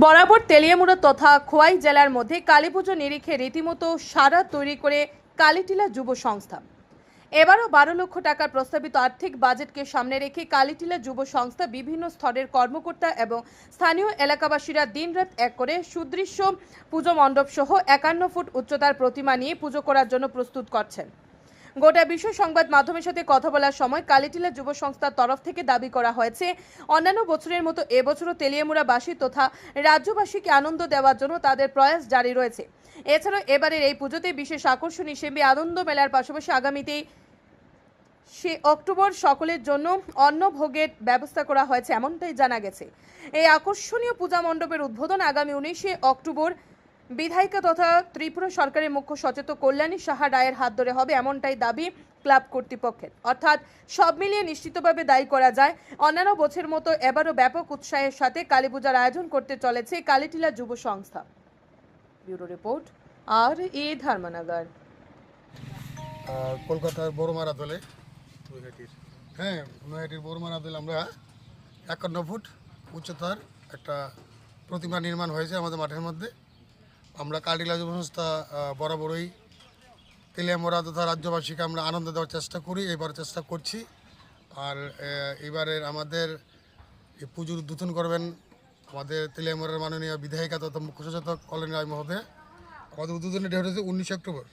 বরাবর তেলিয়ামুড়া তথা খোয়াই জেলার মধ্যে কালীপুজো নিরিখে রীতিমতো সারা তৈরি করে কালীটিলা যুব সংস্থা। এবারও বারো লক্ষ টাকার প্রস্তাবিত আর্থিক বাজেটকে সামনে রেখে কালীটিলা যুব সংস্থা বিভিন্ন স্তরের কর্মকর্তা এবং স্থানীয় এলাকাবাসীরা দিনরাত এক করে সুদৃশ্য পুজো মণ্ডপ সহ একান্ন ফুট উচ্চতার প্রতিমা নিয়ে পুজো করার জন্য প্রস্তুত করছেন। গোটা বিশ্ব সংবাদ মাধ্যমের সাথে কথা বলার সময় কালিটিলা যুব সংস্থার তরফ থেকে দাবি করা হয়েছে, অন্যান্য বছরের মতো এবছরও তেলিয়ামুড়াবাসী তথা রাজ্যবাসীকে আনন্দ দেওয়ার জন্য তাদের প্রয়াস জারি রয়েছে। এছাড়াও এবারের এই পুজোতে বিশেষ আকর্ষণ হিসেবে আনন্দ মেলার পাশাপাশি আগামীতে সে অক্টোবর সকলের জন্য অন্ন ভোগের ব্যবস্থা করা হয়েছে, এমনটাই জানা গেছে। এই আকর্ষণীয় পূজা মণ্ডপের উদ্বোধন আগামী উনিশে অক্টোবর বিধায়িকা তথা ত্রিপুরা সরকারের মুখ্য সচেতক কল্যাণী সাহা রায়ের হাত ধরে হবে এমনটাই দাবি ক্লাব কর্তৃপক্ষের। অর্থাৎ সব মিলিয়ে নিশ্চিতভাবে দায়ী করা যায়। অন্যান্য বছরের মতো এবারও ব্যাপক উৎসাহের সাথে কালী পূজার আয়োজন করতে চলেছে কালীটিলা যুব সংস্থা। ব্যুরো রিপোর্ট আর এ ধর্মনগর কলকাতার বড়মারা দলে হ্যাঁ নৈহাটির বড়মারা দলে আমরা একান্ন ফুট উচ্চতার একটা প্রতিমা নির্মাণ হয়েছে আমাদের মাঠের মধ্যে। আমরা কার্ডিলা যুব সংস্থা বরাবরই তেলিয়ামরা তথা রাজ্যবাসীকে আমরা আনন্দ দেওয়ার চেষ্টা করি এবার চেষ্টা করছি। আর এবারের আমাদের পুজোর উদ্বোধন করবেন আমাদের তেলিয়ামরার মাননীয় বিধায়িকা তথা মুখ্য সচেতক কল্যাণ রায় মহোদয়। আমাদের উদ্বোধনের ডেট হচ্ছে উনিশে অক্টোবর।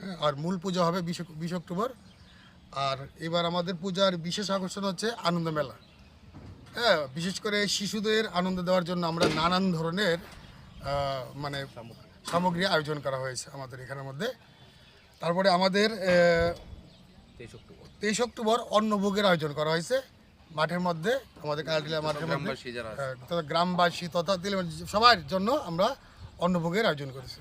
হ্যাঁ, আর মূল পুজো হবে বিশ অক্টোবর। আর এবার আমাদের পূজার বিশেষ আকর্ষণ হচ্ছে আনন্দ মেলা। হ্যাঁ বিশেষ করে শিশুদের আনন্দ দেওয়ার জন্য আমরা নানান ধরনের মানে সামগ্রী। আয়োজন করা হয়েছে আমাদের এখানের মধ্যে। তারপরে আমাদের তেইশ অক্টোবর। অন্নভোগের আয়োজন করা হয়েছে মাঠের মধ্যে আমাদের কালটিলা মাঠের মধ্যে। হ্যাঁ, তথা গ্রামবাসী তথা তেলেমার সবার জন্য আমরা অন্নভোগের আয়োজন করেছি।